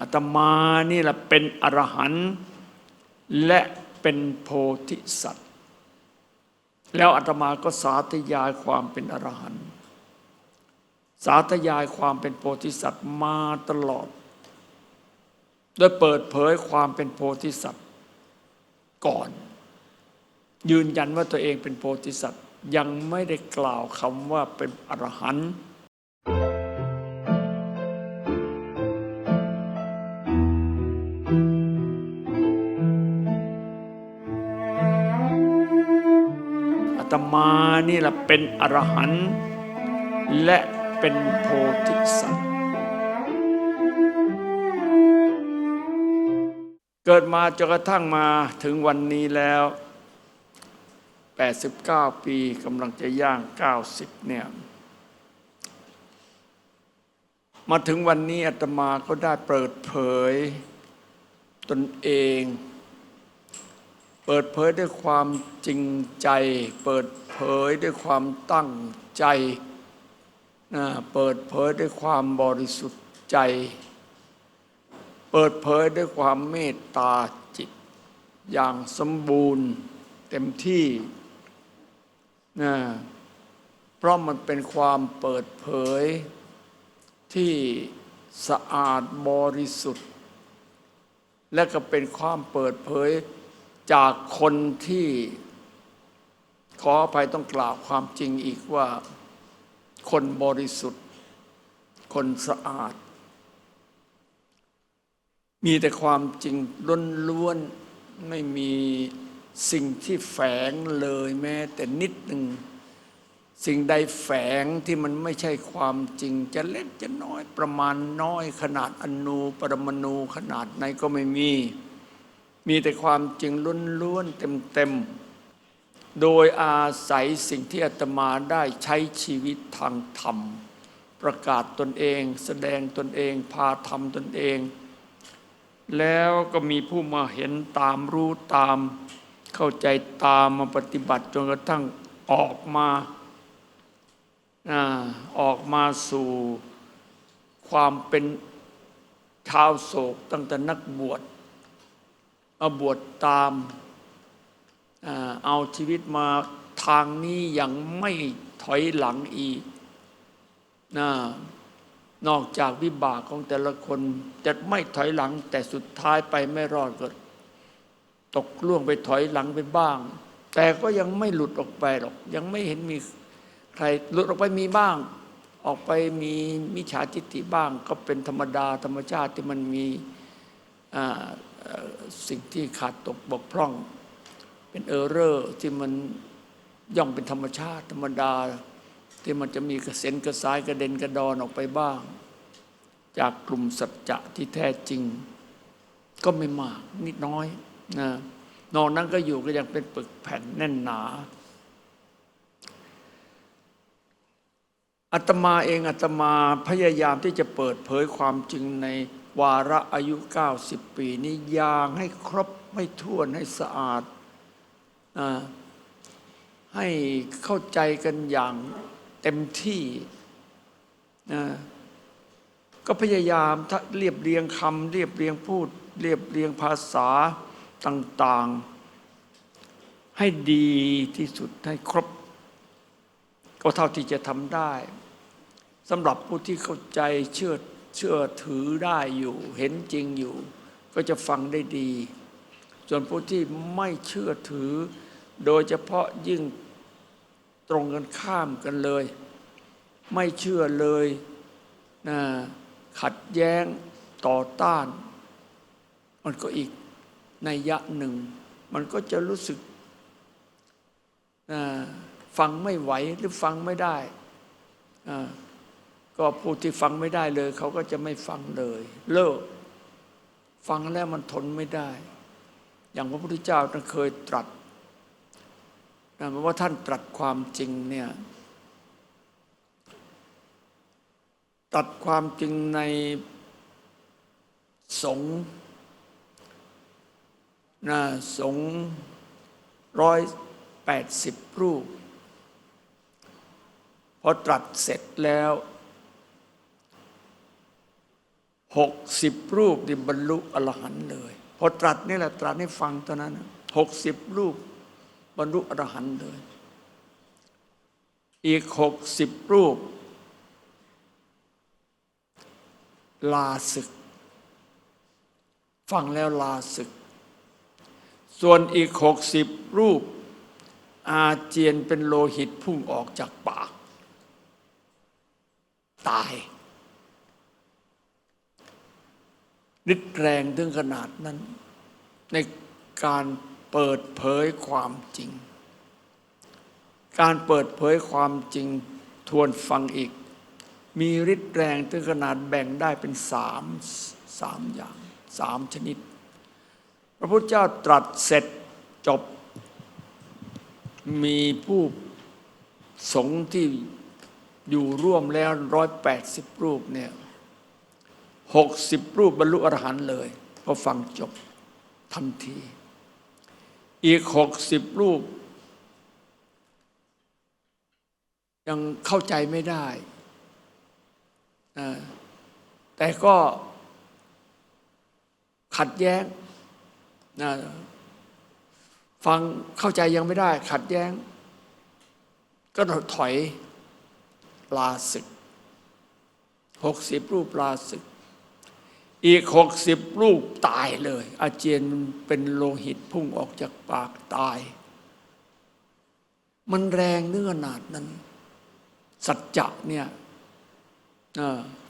อาตมานี่แหละเป็นอรหันต์และเป็นโพธิสัตว์ แล้วอาตมาก็สาธยายความเป็นอรหันต์สาธยายความเป็นโพธิสัตว์มาตลอดโดยเปิดเผยความเป็นโพธิสัตว์ก่อน ยืนยันว่าตัวเองเป็นโพธิสัตว์ยังไม่ได้กล่าวคำว่าเป็นอรหันต์ ตมานี่แหละเป็นอรหันต์และเป็นโพธิสัตว์ เกิดมาจนกระทั่งมาถึงวันนี้แล้ว 89 ปีกำลังจะย่าง 90 เนี่ย มาถึงวันนี้อาตมาก็ได้เปิดเผยตนเอง เปิดเผยด้วยความจริงใจ เปิดเผยด้วยความตั้งใจนะเปิดเผยด้วยความบริสุทธิ์ใจ เปิดเผยด้วยความเมตตาจิต อย่างสมบูรณ์เต็มที่นะเพราะมันเป็นความเปิดเผยที่สะอาดบริสุทธิ์ และก็เป็นความเปิดเผย จากคนที่ขออภัยต้องกล่าวความจริงอีกว่าคนบริสุทธิ์ คนสะอาด มีแต่ความจริงล้วนๆไม่มีสิ่งที่แฝงเลยแม้แต่นิดหนึ่งสิ่งใดแฝงที่มันไม่ใช่ความจริง จะเล็กจะน้อยประมาณน้อยขนาดอนูปรมาณูขนาดไหนก็ไม่มี มีแต่ความจริงล้วนๆเต็มๆ โดยอาศัยสิ่งที่อาตมาได้ใช้ชีวิตทางธรรม ประกาศตนเอง แสดงตนเอง พาทำตนเอง แล้วก็มีผู้มาเห็นตามรู้ตาม เข้าใจตามมาปฏิบัติจนกระทั่งออกมาอ่าออกมาสู่ความเป็นชาวโศกตั้งแต่นักบวช มาบวชตามเอาชีวิตมาทางนี้ยังไม่ถอยหลังอีกนะนอกจากวิบากของแต่ละคนจะไม่ถอยหลัง แต่สุดท้ายไปไม่รอดก็ตกล่วงไปถอยหลังไปบ้าง แต่ก็ยังไม่หลุดออกไปหรอก ยังไม่เห็นมีใครหลุดออกไปมีบ้าง ออกไปมีมิจฉาทิฏฐิบ้าง ก็เป็นธรรมดาธรรมชาติที่มันมีอ่า สิ่งที่ขาดตกบกพร่อง เป็นเออร์เรอร์ที่มันย่อมเป็นธรรมชาติธรรมดา ที่มันจะมีกระเซ็นกระสายกระเด็นกระดอนออกไปบ้าง จากกลุ่มสัจจะที่แท้จริง ก็ไม่มากนิดน้อยนะนอกนั้นก็อยู่ก็ยังเป็นปึกแผ่นแน่นหนาอาตมาเองอาตมาพยายามที่จะเปิดเผยความจริงใน วาระอายุ 90 ปีนี้ยางให้ครบให้ท่วนให้สะอาดอให้เข้าใจกันอย่างเต็มที่นะก็พยายามเรียบเรียงคำเรียบเรียงพูด เรียบเรียงภาษาต่าง ๆ ให้ดีที่สุดให้ครบ ก็เท่าที่จะทำได้สำหรับผู้ที่เข้าใจเชื่อ เชื่อถือได้อยู่ เห็นจริงอยู่ ก็จะฟังได้ดี ส่วนผู้ที่ไม่เชื่อถือ โดยเฉพาะยิ่งตรงกันข้ามกันเลย ไม่เชื่อเลยนะขัดแย้งต่อต้าน มันก็อีกในยะหนึ่ง มันก็จะรู้สึกฟังไม่ไหวหรือฟังไม่ได้อ่า ก็ผู้ที่ฟังไม่ได้เลย เขาก็จะไม่ฟังเลย เลิก ฟังแล้วมันทนไม่ได้ อย่างพระพุทธเจ้าท่านเคยตรัสนะว่าท่านตรัสความจริงเนี่ยตรัสความจริงในสงนะสงร้อยแปดสิบรูปพอตรัสเสร็จแล้ว หกสิบรูปที่บรรลุอรหันต์เลยพอตรัสนี่แหละตรัสให้ฟังตอนนั้นหกสิบรูปบรรลุอรหันต์เลย อีกหกสิบรูป ลาศึก ฟังแล้วลาศึก ส่วนอีกหกสิบรูป อาเจียนเป็นโลหิตพุ่งออกจากปาก ตาย ฤทธิ์แรงถึงขนาดนั้น ในการเปิดเผยความจริง การเปิดเผยความจริงทวนฟังอีก มีฤทธิ์แรงถึงขนาดแบ่งได้เป็นสามสามอย่างสามชนิด พระพุทธเจ้าตรัสเสร็จจบ มีผู้สงฆ์ที่อยู่ร่วมแล้วร้อยแปดสิบรูปเนี่ย หกสิบรูปบรรลุอรหันต์เลยพอฟังจบทันที อีกหกสิบรูป ยังเข้าใจไม่ได้ แต่ก็ขัดแย้ง ฟังเข้าใจยังไม่ได้ ขัดแย้ง ก็ถอยลาศึกหกสิบรูปลาศึก อีกหกสิบรูปตายเลย อาเจียนเป็นโลหิตพุ่งออกจากปากตาย มันแรงเนื้อหนาดนั้น สัจจะเนี่ย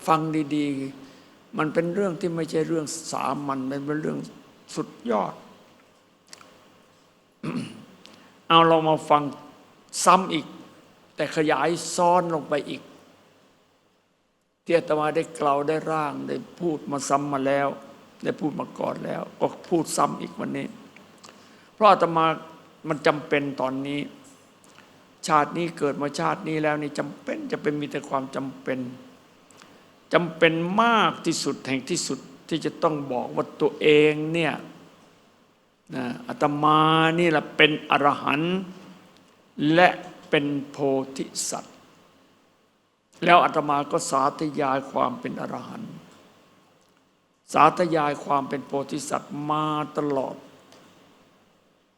ฟังดีๆ มันเป็นเรื่องที่ไม่ใช่เรื่องสามัญมันเป็นเรื่องสุดยอด เอาเรามาฟังซ้ำอีก แต่ขยายซ้อนลงไปอีก ที่อาตมาได้กล่าวได้ร่างได้พูดมาซ้ำมาแล้ว ได้พูดมาก่อนแล้ว ก็พูดซ้ำอีกวันนี้ เพราะอาตมามันจำเป็นตอนนี้ ชาตินี้เกิดมาชาตินี้แล้วนี่จำเป็นจะเป็นมีแต่ความจำเป็นจำเป็นมากที่สุดแห่งที่สุดที่จะต้องบอกว่าตัวเองเนี่ยนะอาตมานี่แหละเป็นอรหันต์และเป็นโพธิสัตว์ แล้วอาตมาก็สาธยายความเป็นอรหันต์สาธยายความเป็นโพธิสัตว์มาตลอด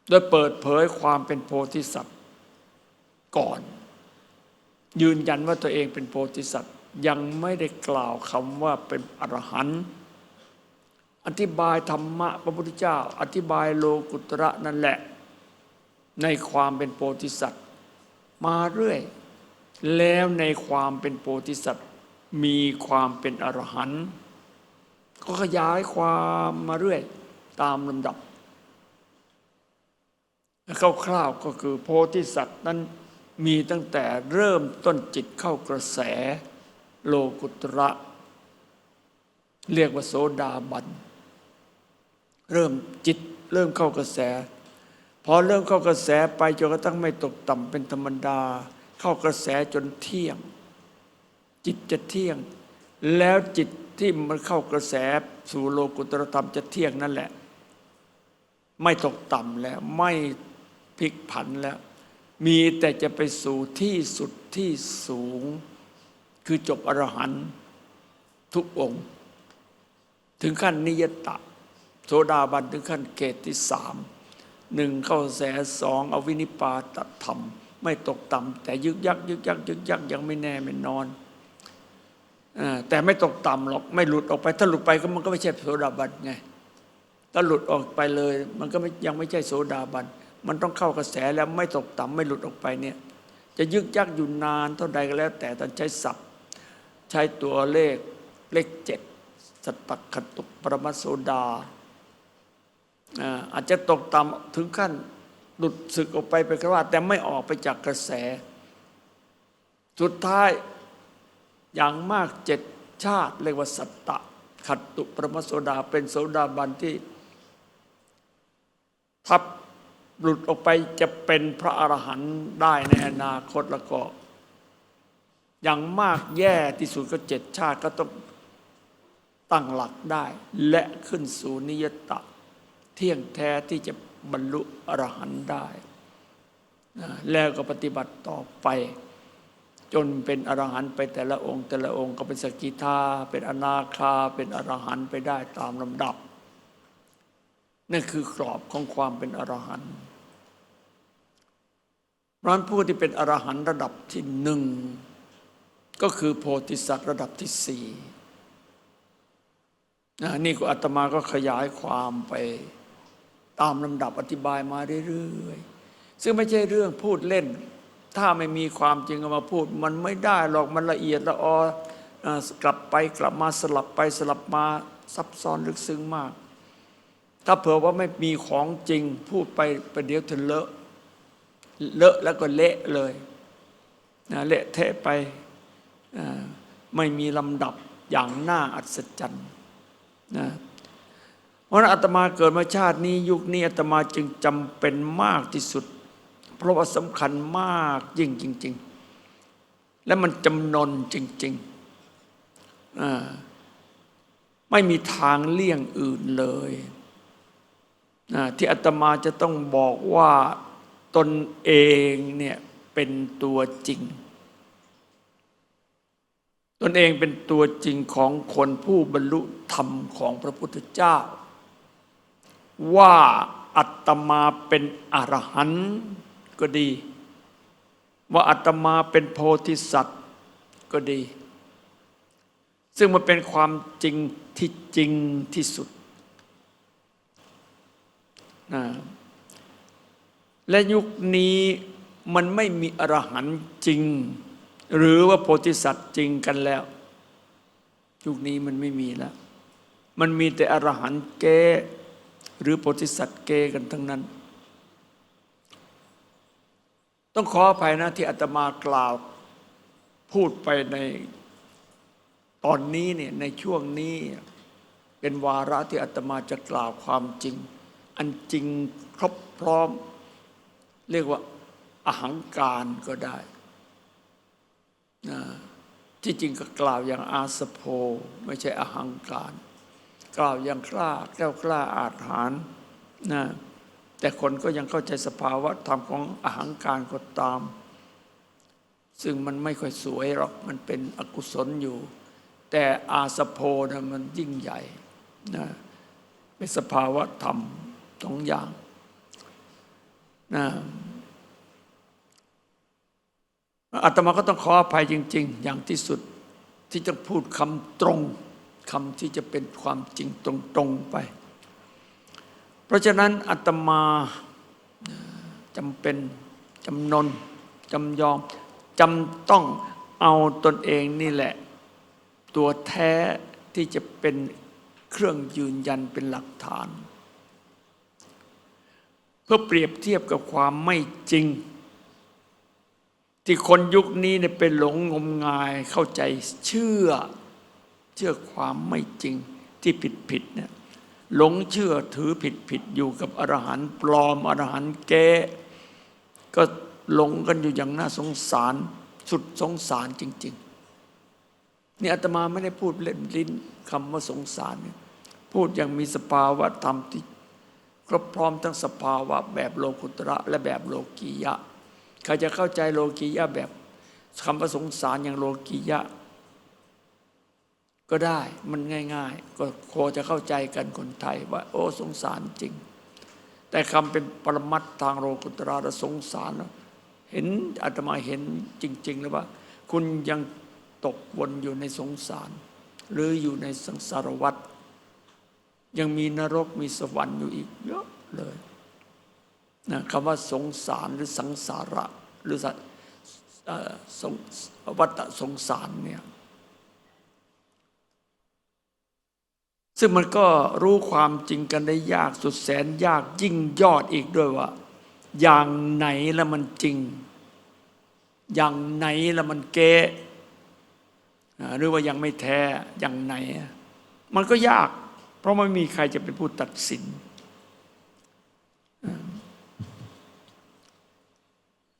โดยเปิดเผยความเป็นโพธิสัตว์ก่อน ยืนยันว่าตัวเองเป็นโพธิสัตว์ยังไม่ได้กล่าวคำว่าเป็นอรหันต์อธิบายธรรมะพระพุทธเจ้า อธิบายโลกุตระนั่นแหละ ในความเป็นโพธิสัตว์ มาเรื่อย แล้วในความเป็นโพธิสัตว์มีความเป็นอรหันต์ก็ขยายความมาเรื่อยตามลำดับคร่าวๆก็คือโพธิสัตว์นั้นมีตั้งแต่เริ่มต้นจิตเข้ากระแสโลกุตระ เรียกว่าโสดาบัน เริ่มจิตเริ่มเข้ากระแส พอเริ่มเข้ากระแสไปจนกระทั่งไม่ตกต่ำเป็นธรรมดา เข้ากระแสจนเที่ยง จิตจะเที่ยง แล้วจิตที่มันเข้ากระแสสู่โลกุตรธรรมจะเที่ยงนั่นแหละ ไม่ตกต่ำแล้วไม่พลิกผันแล้ว มีแต่จะไปสู่ที่สุดที่สูง คือจบอรหันต์ทุกองค์ ถึงขั้นนิยตะโสดาบันถึงขั้นเกตที่สามหนึ่งเข้าแสสองอวินิปาตธรรม ไม่ตกต่ำแต่ยึกยักยึกยักยึกยักยังไม่แน่ไม่นอนอแต่ไม่ตกต่ำหรอกไม่หลุดออกไป ถ้าหลุดไปก็มันก็ไม่ใช่โสดาบันไงถ้าหลุดออกไปเลย มันก็ยังไม่ใช่โสดาบันมันต้องเข้ากระแสแล้วไม่ตกต่ำไม่หลุดออกไปเนี่ย จะยึกยักอยู่นานเท่าใดก็แล้ว แต่ตอนใช้ศัพท์ ใช้ตัวเลขเลขเจ็ดสตักขตุปรมัสโสดาอาจจะตกต่ำถึงขั้น หลุดศึกออกไปไปก็ว่าแต่ไม่ออกไปจากกระแส สุดท้ายอย่างมากเจ็ดชาติเรียกว่าสัตตะ ขัตตุประมโสดาเป็นโสดาบันที่ ทับหลุดออกไปจะเป็นพระอรหันต์ได้ในอนาคตแล้วก็ อย่างมากแย่ที่สุดก็เจ็ดชาติก็ต้องตั้งหลักได้ และขึ้นสู่นิยตะ เที่ยงแท้ที่จะ บรรลุอรหันต์ได้ แล้วก็ปฏิบัติต่อไป จนเป็นอรหันต์ไปแต่ละองค์ แต่ละองค์ก็เป็นสกิทาเป็นอนาคาเป็นอรหันต์ไปได้ตามลำดับนั่นคือกรอบของความเป็นอรหันต์เพรานผู้ที่เป็นอรหันต์ระดับที่หนึ่งก็คือโพธิสัตว์ระดับที่สี่นะนี่ก็อาตมาก็ขยายความไป ตามลำดับอธิบายมาเรื่อยๆ ซึ่งไม่ใช่เรื่องพูดเล่น ถ้าไม่มีความจริงเอามาพูด มันไม่ได้หรอกมันละเอียดละออเอ่อกลับไปกลับมาสลับไปสลับมาซับซ้อนลึกซึ้งมาก ถ้าเผื่อว่าไม่มีของจริงพูดไปประเดี๋ยวถึงเลอะ เลอะแล้วก็เละเลยนะเละเทะไปไม่มีลำดับอย่างน่าอัศจรรย์นะ เพราะอาตมาเกิดมาชาตินี้ยุคนี้อาตมาจึงจำเป็นมากที่สุด เพราะว่าสำคัญมากยิ่งจริง ๆ และมันจำนนจริงๆไม่มีทางเลี่ยงอื่นเลยที่อาตมาจะต้องบอกว่าตนเองเนี่ยเป็นตัวจริง ตนเองเป็นตัวจริงของคนผู้บรรลุธรรมของพระพุทธเจ้า ว่าอัตมาเป็นอรหันต์ก็ดี ว่าอัตมาเป็นโพธิสัตว์ก็ดี ซึ่งมันเป็นความจริงที่จริงที่สุดนะและยุคนี้มันไม่มีอรหันต์จริง หรือว่าโพธิสัตว์จริงกันแล้ว ยุคนี้มันไม่มีแล้ว มันมีแต่อรหันต์เก้ หรือโพธิสัตว์เกกันทั้งนั้น ต้องขออภัยนะที่อาตมากล่าวพูดไปในตอนนี้เนี่ยในช่วงนี้เป็นวาระที่อาตมาจะกล่าวความจริง อันจริงครบพร้อม เรียกว่าอหังการก็ได้นะที่จริงก็กล่าวอย่างอาสโพไม่ใช่อหังการ กล่าวอย่างกล้าแก้วกล้าอาถรรพ์นะแต่คนก็ยังเข้าใจสภาวะธรรมของอหังการก็ตาม ซึ่งมันไม่ค่อยสวยหรอกมันเป็นอกุศลอยู่ แต่อาสโพนะมันยิ่งใหญ่นะเป็นสภาวะธรรมสองอย่างนะอาตมาก็ต้องขออภัยจริง ๆ อย่างที่สุดที่จะพูดคำตรง คำที่จะเป็นความจริงตรงๆไป เพราะฉะนั้นอาตมาจำเป็นจำนนจำยอมจำต้องเอาตนเองนี่แหละ ตัวแท้ที่จะเป็นเครื่องยืนยันเป็นหลักฐาน เพื่อเปรียบเทียบกับความไม่จริง ที่คนยุคนี้เนี่ยเป็นหลงงมงายเข้าใจเชื่อ ชื่อความไม่จริงที่ผิดผิดเนี่ยหลงเชื่อถือผิดผิดอยู่กับอรหันต์ปลอมอรหันต์แก้ก็หลงกันอยู่อย่างน่าสงสารสุดสงสารจริงๆนี่อาตมาไม่ได้พูดเล่นลิ้นคำว่าสงสารเนี่ยพูดอย่างมีสภาวะธรรมที่ครบพร้อมทั้งสภาวะแบบโลกุตระและแบบโลกียะใครจะเข้าใจโลกียะแบบคำว่าสงสารอย่างโลกียะ ก็ได้มันง่าย ๆ ก็โคจะเข้าใจกันคนไทยว่า โอ้สงสารจริง แต่คำเป็นปรมัตทางโลกุตระและสงสารเห็นอาตมาเห็นจริงๆเลยว่า คุณยังตกวนอยู่ในสงสาร หรืออยู่ในสังสารวัฏยังมีนรกมีสวรรค์อยู่อีกเยอะเลยนะคำว่าสงสารหรือสังสาระหรือสงวัฏสงสารเนี่ย ซึ่งมันก็รู้ความจริงกันได้ยากสุดแสนยากยิ่งยอดอีกด้วยว่า อย่างไหนแล้วมันจริง อย่างไหนแล้วมันเก๊หรือว่ายังไม่แท้อย่างไหน มันก็ยาก เพราะไม่มีใครจะเป็นผู้ตัดสิน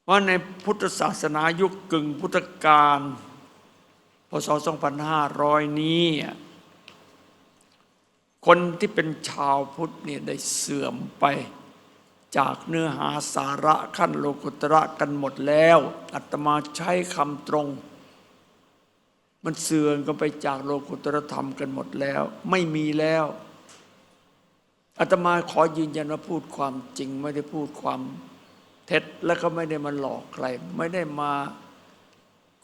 เพราะในพุทธศาสนายุคกึ่งพุทธกาลพศ 2500 นี้ คนที่เป็นชาวพุทธเนี่ยได้เสื่อมไป จากเนื้อหาสาระขั้นโลกุตระกันหมดแล้วอาตมาใช้คำตรง มันเสื่อมกันไปจากโลกุตรธรรมกันหมดแล้ว ไม่มีแล้วอาตมาขอยืนยันว่าพูดความจริง ไม่ได้พูดความเท็จแล้วก็ไม่ได้มาหลอกใคร ไม่ได้มา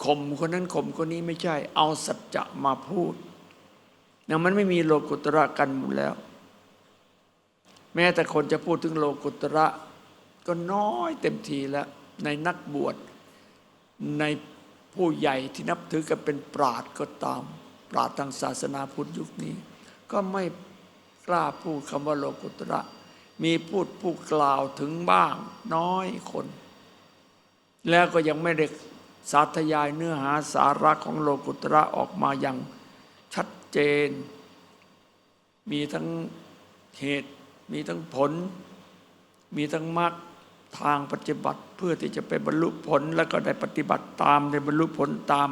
ข่มคนนั้นข่มคนนี้ไม่ใช่ เอาสัจจะมาพูด เนี่ยมันไม่มีโลกุตระกันหมดแล้ว แม้แต่คนจะพูดถึงโลกุตระ ก็น้อยเต็มทีแล้ว ในนักบวชในผู้ใหญ่ที่นับถือกันเป็นปราดก็ตาม ปราดทางศาสนาพุทธยุคนี้ ก็ไม่กล้าพูดคำว่าโลกุตระ มีพูดผู้กล่าวถึงบ้างน้อยคน แล้วก็ยังไม่ได้สาธยายเนื้อหาสาระของโลกุตระออกมาอย่างชัด เจน มีทั้งเหตุ มีทั้งผล มีทั้งมรรคทางปฏิบัติเพื่อที่จะไปบรรลุผลแล้วก็ได้ปฏิบัติตามได้บรรลุผลตาม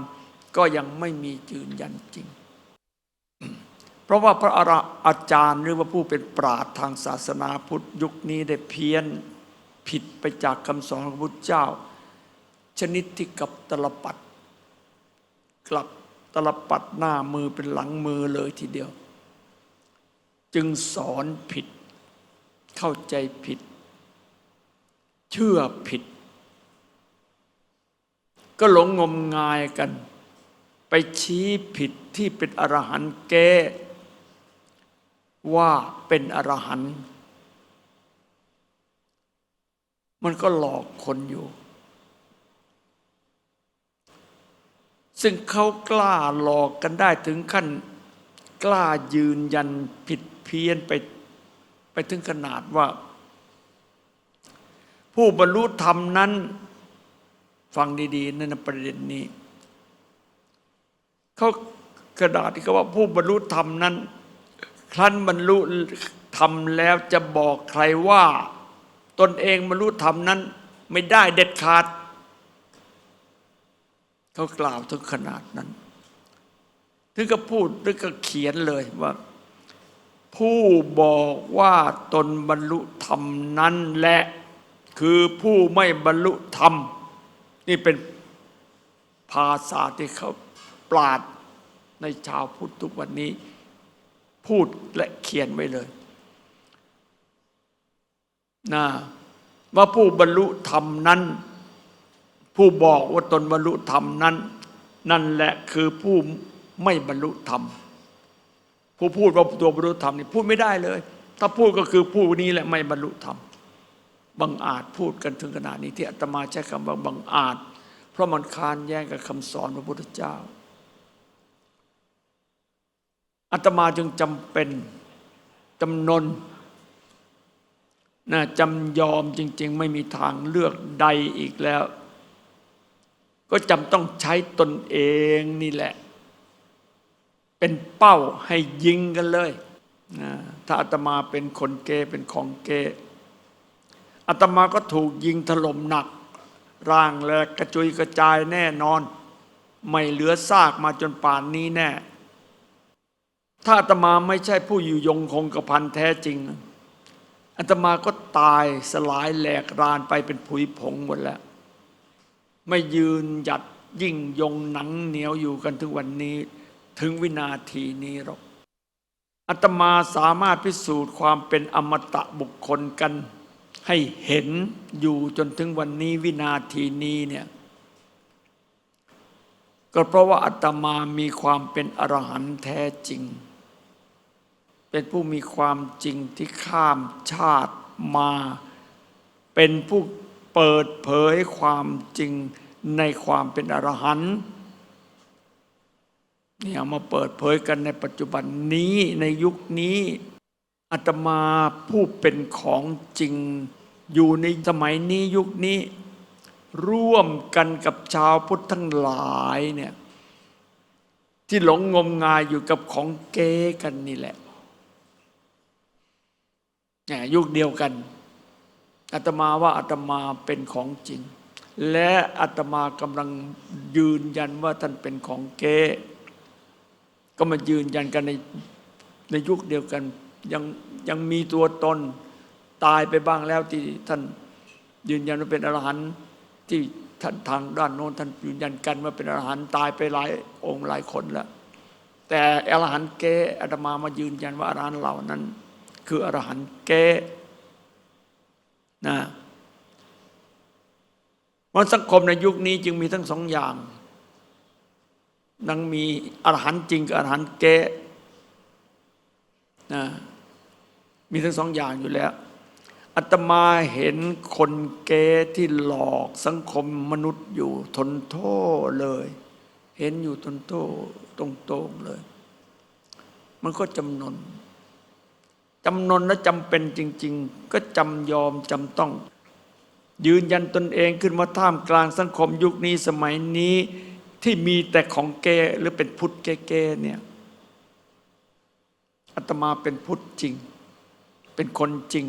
ก็ยังไม่มียืนยันจริง เพราะว่าพระอรอาจารย์หรือว่าผู้เป็นปราดทางศาสนาพุทธยุคนี้ได้เพี้ยนผิดไปจากคำสอนของพระพุทธเจ้า ชนิดที่กับตลปัดกลับ ตลปัดหน้ามือเป็นหลังมือเลยทีเดียว จึงสอนผิด เข้าใจผิด เชื่อผิด ก็หลงงมงายกัน ไปชี้ผิดที่เป็นอรหันต์แก้ว่าเป็นอรหันต์มันก็หลอกคนอยู่ ซึ่งเขากล้าหลอกกันได้ถึงขั้นกล้ายืนยันผิดเพี้ยนไปไปถึงขนาดว่า ผู้บรรลุธรรมนั้น ฟังดีๆนั่นประเด็นนี้เขากระดาษที่เขาว่าผู้บรรลุธรรมนั้น ครั้นบรรลุธรรมแล้วจะบอกใครว่า ตนเองบรรลุธรรมนั้น ไม่ได้เด็ดขาด เขากล่าวถึงขนาดนั้น ถึงก็พูดหรือก็เขียนเลยว่า ผู้บอกว่าตนบรรลุธรรมนั้นแหละคือผู้ไม่บรรลุธรรม นี่เป็นภาษาที่เขาปราดในชาวพุทธทุกวันนี้ พูดและเขียนไว้เลยนะว่าผู้บรรลุธรรมนั้น ผู้บอกว่าตนบรรลุธรรมนั้น นั่นแหละคือผู้ไม่บรรลุธรรม ผู้พูดว่าตัวบรรลุธรรมนี่พูดไม่ได้เลย ถ้าพูดก็คือผู้นี้แหละไม่บรรลุธรรมบังอาจพูดกันถึงขนาดนี้ที่อาตมาใช้คำว่าบังอาจ เพราะมันคานแย้งกับคำสอนพระพุทธเจ้าอาตมาจึงจำเป็นจำนนนะจำยอมจริง ๆ ไม่มีทางเลือกใดอีกแล้ว ก็จำต้องใช้ตนเองนี่แหละ เป็นเป้าให้ยิงกันเลยนะถ้าอาตมาเป็นคนเกเป็นของเกอาตมาก็ถูกยิงถล่มหนัก ร่างแหลกกระจุยกระจายแน่นอน ไม่เหลือซากมาจนป่านนี้แน่ ถ้าอาตมาไม่ใช่ผู้อยู่ยงคงกระพันแท้จริงอาตมาก็ตายสลายแหลกรานไปเป็นผุยผงหมดแล้ว ไม่ยืนหยัดยิ่งยงหนังเหนียวอยู่กันถึงวันนี้ถึงวินาทีนี้หรอกอาตมาสามารถพิสูจน์ความเป็นอมตะบุคคลกัน ให้เห็นอยู่จนถึงวันนี้วินาทีนี้เนี่ยก็เพราะว่าอาตมามีความเป็นอรหันต์แท้จริง เป็นผู้มีความจริงที่ข้ามชาติมา เป็นผู้ เปิดเผยความจริงในความเป็นอรหันต์เนี่ยมาเปิดเผยกันในปัจจุบันนี้ในยุคนี้อาตมาผู้เป็นของจริงอยู่ในสมัยนี้ยุคนี้ ร่วมกันกับชาวพุทธทั้งหลายเนี่ยที่หลงงมงายอยู่กับของเก๊กันนี่แหละเนี่ยยุคเดียวกัน อาตมาว่าอาตมาเป็นของจริง และอาตมากำลังยืนยันว่าท่านเป็นของเก๊ก็มายืนยันกันในในยุคเดียวกัน ยังยังมีตัวตนตายไปบ้างแล้วที่ท่านยืนยันว่าเป็นอรหันต์ที่ท่านทางด้านโน้นท่านยืนยันกันว่าเป็นอรหันต์ตายไปหลายองค์หลายคนแล้วแต่อรหันต์เก้อาตมามายืนยันว่าอรหันต์เหล่านั้น คืออรหันต์เก้ นะวันสังคมในยุคนี้จึงมีทั้งสองอย่างนังมีอรหันต์จริงกับอรหันต์เก้นะมีทั้งสองอย่างอยู่แล้วอาตมาเห็นคนเก้ที่หลอกสังคมมนุษย์อยู่ทนโทษเลย เห็นอยู่ทนโทษตรงๆเลย มันก็จำนน จำนนและจำเป็นจริง ๆ ก็จำยอมจำต้อง ยืนยันตนเองขึ้นมาท่ามกลางสังคมยุคนี้สมัยนี้ที่มีแต่ของเกหรือเป็นพุทธเก้ๆเนี่ยอาตมาเป็นพุทธจริง เป็นคนจริง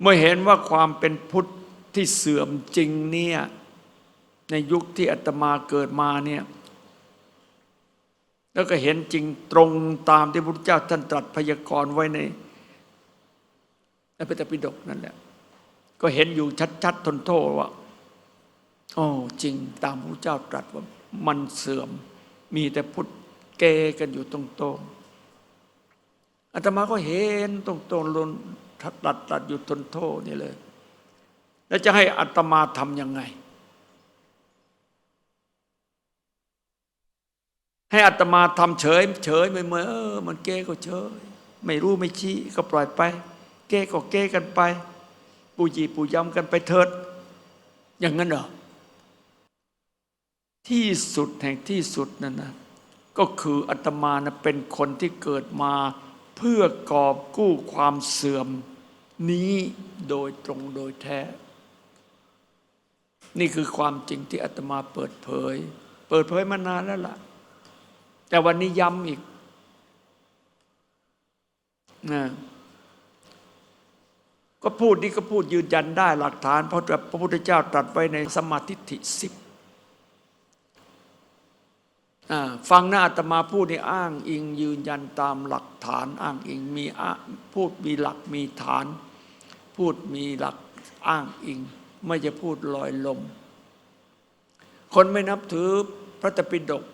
เมื่อเห็นว่าความเป็นพุทธที่เสื่อมจริงเนี่ยในยุคที่อาตมาเกิดมาเนี่ย แล้วก็เห็นจริงตรงตามที่พระพุทธเจ้าท่านตรัสพยากรณ์ไว้ในในพระตปิฎกนั่นแหละ ก็เห็นอยู่ชัดๆทนโทษว่าโอ้จริงตามพระเจ้าตรัสว่ามันเสื่อม มีแต่พุทธเกกันอยู่ตรงๆอาตมาก็เห็นตรงๆลนตัดตัดอยู่ทนโทษนี่เลย แล้วจะให้อาตมาทำยังไง ให้อาตมาทำเฉย เฉยไม่เมื่อเออมันเก้ก็เฉย ไม่รู้ไม่ชี้ก็ปล่อยไป เก้ก็เก้กันไป ปูจีปูยำกันไปเถิด อย่างนั้นเหรอที่สุดแห่งที่สุดนั่นนะก็คืออาตมานะเป็นคนที่เกิดมา เพื่อกอบกู้ความเสื่อม นี้โดยตรงโดยแท้ นี่คือความจริงที่อาตมาเปิดเผย เปิดเผยมานานแล้วล่ะ แต่วันนี้ย้ำอีกนะก็พูดนี่ก็พูดยืนยันได้หลักฐาน เพราะพระพุทธเจ้าตรัสไว้ในสมมาทิฏฐิสิบฟังหน้าอาตมาพูดนี่อ้างอิงยืนยันตามหลักฐานอ้างอิงมีพูดมีหลักมีฐาน พูดมีหลักอ้างอิง ไม่จะพูดลอยลม คนไม่นับถือพระตปิฎก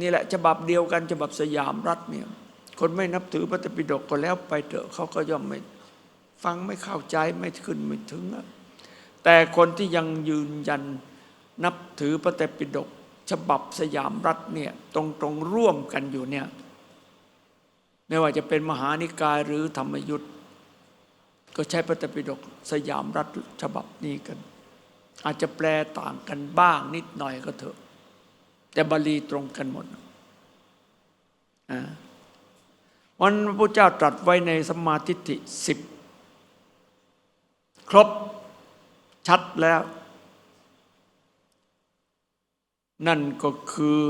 นี่แหละฉบับเดียวกันฉบับสยามรัฐเนี่ยคนไม่นับถือพระตปิฎกก็แล้วไปเถอะเขาก็ย่อมไม่ฟังไม่เข้าใจไม่ขึ้นไม่ถึง แต่คนที่ยังยืนยันนับถือพระตปิฎกฉบับสยามรัฐเนี่ยตรงตรงร่วมกันอยู่เนี่ยไม่ว่าจะเป็นมหานิกายหรือธรรมยุทธ์ก็ใช้พระตปิฎกสยามรัฐฉบับนี้กัน อาจจะแปลต่างกันบ้างนิดหน่อยก็เถอะ แต่บาลีตรงกันหมดวันพระพุทธเจ้าตรัสไว้ในสมาทิฏฐิสิบครบชัดแล้ว นั่นก็คือ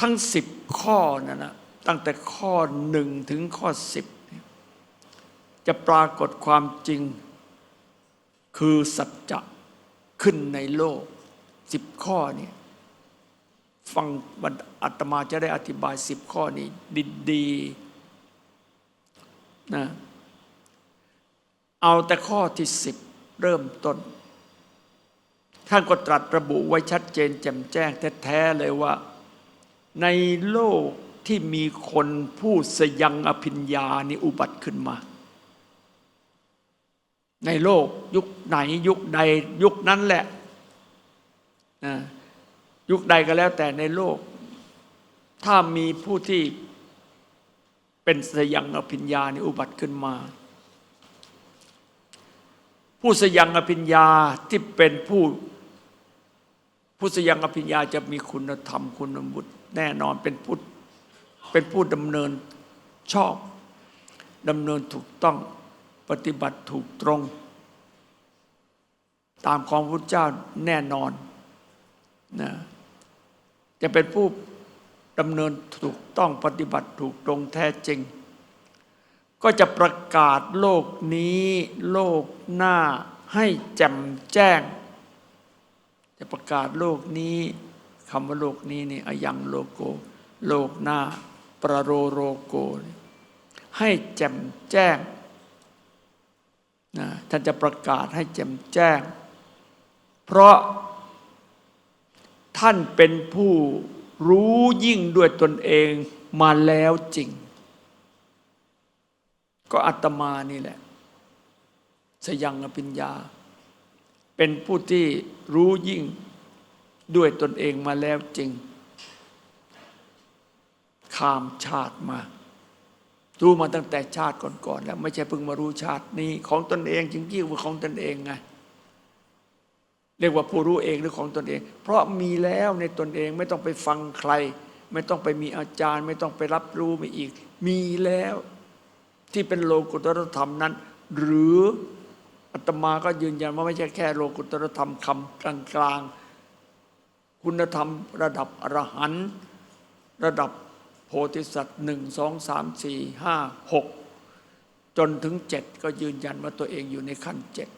ทั้งสิบข้อนั่นนะตั้งแต่ข้อหนึ่งถึงข้อสิบจะปรากฏความจริง คือสัจจะขึ้นในโลกสิบข้อนี้ ฟังอัตมาจะได้อธิบายสิบข้อนี้ดีๆนะเอาแต่ข้อที่สิบเริ่มต้น ท่านก็ตรัสระบุไว้ชัดเจนแจ่มแจ้งแท้ๆเลยว่า ในโลกที่มีคนผู้สยังอภิญญานี่อุบัติขึ้นมา ในโลกยุคไหนยุคใดยุคนั้นแหละ ยุคใดก็แล้วแต่ในโลก ถ้ามีผู้ที่เป็นสยังอภิญญาในอุบัติขึ้นมา ผู้สยังอภิญญาที่เป็นผู้ผู้สยังอภิญญาจะมีคุณธรรมคุณบุตรแน่นอนเป็นผู้เป็นผู้ดำเนินชอบดำเนินถูกต้องปฏิบัติถูกตรง ตามของพระเจ้าแน่นอนนะ จะเป็นผู้ดำเนินถูกต้องปฏิบัติถูกตรงแท้จริง ก็จะประกาศโลกนี้โลกหน้าให้แจ่มแจ้ง จะประกาศโลกนี้คำว่าโลกนี้นี่อยังโลโก โลกหน้า ประโรโรโก ให้แจ่มแจ้งนะท่านจะประกาศให้แจ่มแจ้ง เพราะ ท่านเป็นผู้รู้ยิ่งด้วยตนเองมาแล้วจริง ก็อัตมานี่แหละ สยังอภิญญา เป็นผู้ที่รู้ยิ่งด้วยตนเองมาแล้วจริง ข้ามชาติมารู้มาตั้งแต่ชาติก่อนๆแล้ว ไม่ใช่เพิ่งมารู้ชาตินี้ ของตนเองจึงเรียกว่าของตนเองไง เรียกว่าผู้รู้เองหรือของตนเอง เพราะมีแล้วในตนเองไม่ต้องไปฟังใคร ไม่ต้องไปมีอาจารย์ ไม่ต้องไปรับรู้มาอีก มีแล้วที่เป็นโลกุตรธรรมนั้น หรืออาตมาก็ยืนยันว่าไม่ใช่แค่โลกุตรธรรมคำกลางๆ คุณธรรมระดับอรหันต์ระดับโพธิสัตว์หนึ่งสองสามสี่ห้าหกจนถึงเจ็ดก็ยืนยันว่าตัวเองอยู่ในขั้นเจ็ด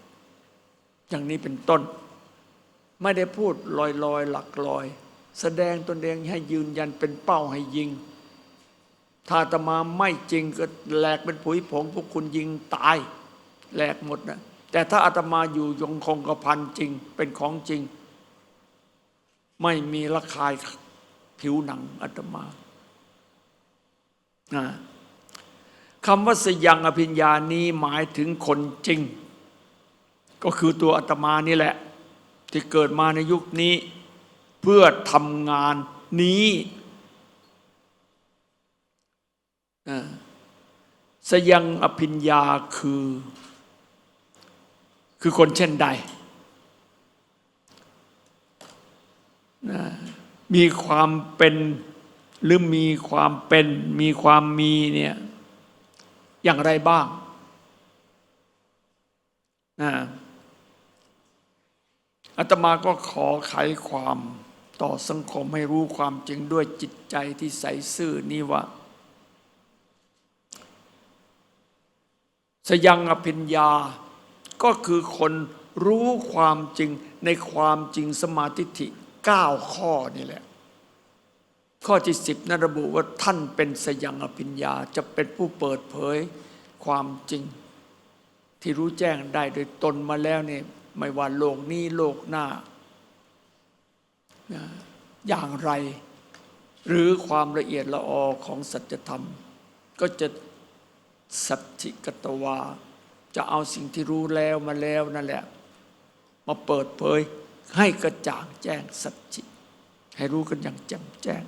อย่างนี้เป็นต้น ไม่ได้พูดลอยลอยๆหลักลอย แสดงตนเองให้ยืนยันเป็นเป้าให้ยิง ถ้าอาตมาไม่จริงก็แหลกเป็นผุยผงพวกคุณยิงตายแหลกหมดนะแต่ถ้าอาตมาอยู่ยงคงกระพันจริงเป็นของจริง ไม่มีระคายผิวหนังอาตมาคำว่าสยังอภิญญานี้หมายถึงคนจริง ก็คือตัวอาตมานี่แหละ ที่เกิดมาในยุคนี้ เพื่อทำงานนี้สยังอภิญญาคือ คือคนเช่นใด มีความเป็นหรือมีความเป็นมีความมีเนี่ย อย่างไรบ้างนะ อาตมาก็ขอไขความต่อสังคมให้รู้ความจริงด้วยจิตใจที่ใสซื่อนี่ว่า สยังอภิญญา ก็คือคนรู้ความจริงในความจริงสมาธิิเก้าข้อนี่แหละ ข้อที่สิบนั้นระบุว่าท่านเป็นสยังอภิญญาจะเป็นผู้เปิดเผยความจริง ที่รู้แจ้งได้โดยตนมาแล้วเนี่ย ไม่ว่าโลกนี้โลกหน้านะอย่างไร หรือความละเอียดละออของสัจธรรม ก็จะสัจจิกตวา จะเอาสิ่งที่รู้แล้วมาแล้วนั่นแหละ มาเปิดเผยให้กระจ่างแจ้งสัจจิ ให้รู้กันอย่างแจ่มแจ้ง